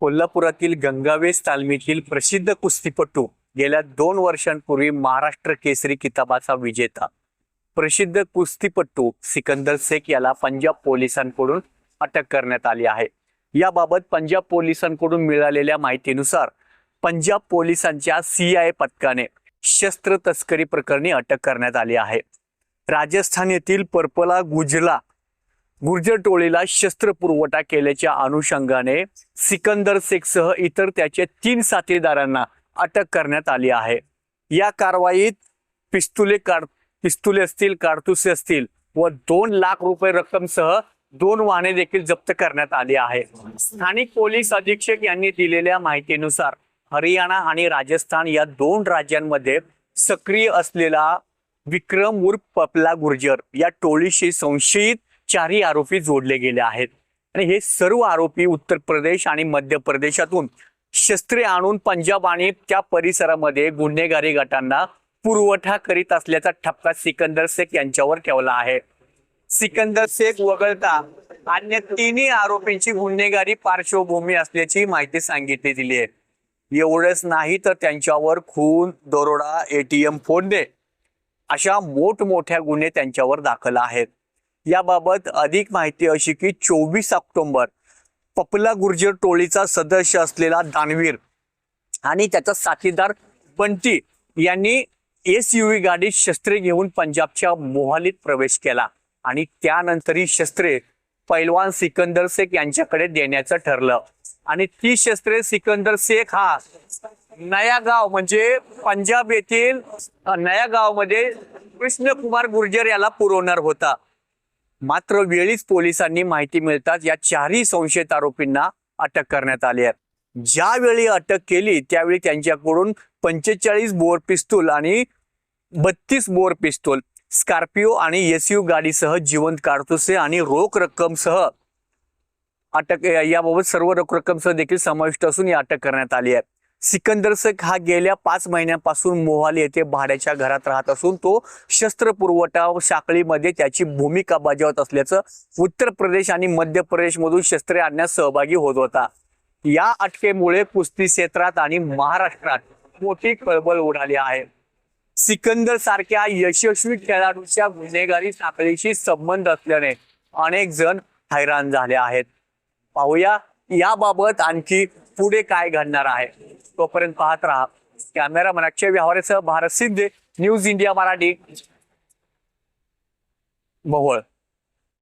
कोल्हापुरातील गंगावेस तालमीतील प्रसिद्ध कुस्तीपटू गेल्या दोन वर्षांपूर्वी महाराष्ट्र केसरी किताबाचा विजेता. प्रसिद्ध कुस्तीपटू सिकंदर शेख याला पंजाब पोलिसांकडून अटक करण्यात आली आहे. याबाबत पंजाब पोलिसांकडून मिळालेल्या माहितीनुसार पंजाब पोलिसांच्या सीआय पथकाने शस्त्र तस्करी प्रकरणी अटक करण्यात आली आहे. राजस्थान येथील पर्पला गुजला गुर्जर टोळीला शस्त्र पुरवठा केल्याच्या अनुषंगाने सिकंदर शेखसह इतर त्याचे तीन साथीदारांना अटक करण्यात आली आहे. या कारवाईत पिस्तुले कार पिस्तुले असतील कारतुसे असतील व दोन लाख रुपये रक्कमसह दोन वाहने देखील जप्त करण्यात आली आहे. स्थानिक पोलीस अधीक्षक यांनी दिलेल्या माहितीनुसार हरियाणा आणि राजस्थान या दोन राज्यांमध्ये सक्रिय असलेला विक्रम उर्फ पपला गुर्जर या टोळीशी संशयित चारही आरोपी जोडले गेले आहेत. आणि हे सर्व आरोपी उत्तर प्रदेश आणि मध्य प्रदेशातून शस्त्रे आणून पंजाब आणि त्या परिसरामध्ये गुन्हेगारी गटांना पुरवठा करीत असल्याचा ठपका सिकंदर शेख यांच्यावर ठेवला आहे. सिकंदर शेख वगळता अन्य तिन्ही आरोपींची गुन्हेगारी पार्श्वभूमी असल्याची माहिती सांगितली दिली आहे. एवढंच नाही तर त्यांच्यावर खून दरोडा एटीएम फोडणे अशा मोठमोठ्या गुन्हे त्यांच्यावर दाखल आहेत. याबाबत अधिक माहिती अशी की चोवीस ऑक्टोबर पपला गुर्जर टोळीचा सदस्य असलेला दानवीर आणि त्याचा साथीदार बंटी यांनी एस यू गाडीत शस्त्रे घेऊन पंजाबच्या मोहालीत प्रवेश केला. आणि त्यानंतर ही शस्त्रे पैलवान सिकंदर शेख यांच्याकडे देण्याचं ठरलं. आणि ती शस्त्रे सिकंदर शेख हा नया गाव म्हणजे पंजाब येथील नयागावमध्ये नया गावमध्ये कृष्णकुमार गुर्जर याला पुरवणार होता. मात्र वेळीच पोलिसांनी माहिती मिळताच या चारही संशयित आरोपींना अटक करण्यात आली आहे. ज्यावेळी अटक केली त्यावेळी त्यांच्याकडून पंचेचाळीस बोर पिस्तूल आणि बत्तीस बोर पिस्तूल स्कॉर्पिओ आणि एसयू गाडीसह जिवंत कारतुसे आणि रोख रक्कमसह अटक याबाबत सर्व रोख रक्कमसह देखील समाविष्ट असून ही अटक करण्यात आली आहे. सिकंदर शेख हा गेल्या पाच महिन्यापासून मोहाली येथे भाड्याच्या घरात राहत असून तो शस्त्र पुरवठा साखळीमध्ये त्याची भूमिका बजावत असल्याचं उत्तर प्रदेश आणि मध्य प्रदेशमधून शस्त्रे आणण्यास सहभागी होत होता. या अटकेमुळे कुस्ती क्षेत्रात आणि महाराष्ट्रात मोठी खळबळ उडाली आहे. सिकंदर सारख्या यशस्वी खेळाडूच्या गुन्हेगारी साखळीशी संबंध असल्याने अनेक जण हैराण झाले आहेत. पाहूया याबाबत आणखी पुढे काय घडणार आहे? तोपर्यंत पाहत राहा. कॅमेरा अक्षय व्यवहारासह भारत सिद्धे न्यूज इंडिया मराठी. भोवळ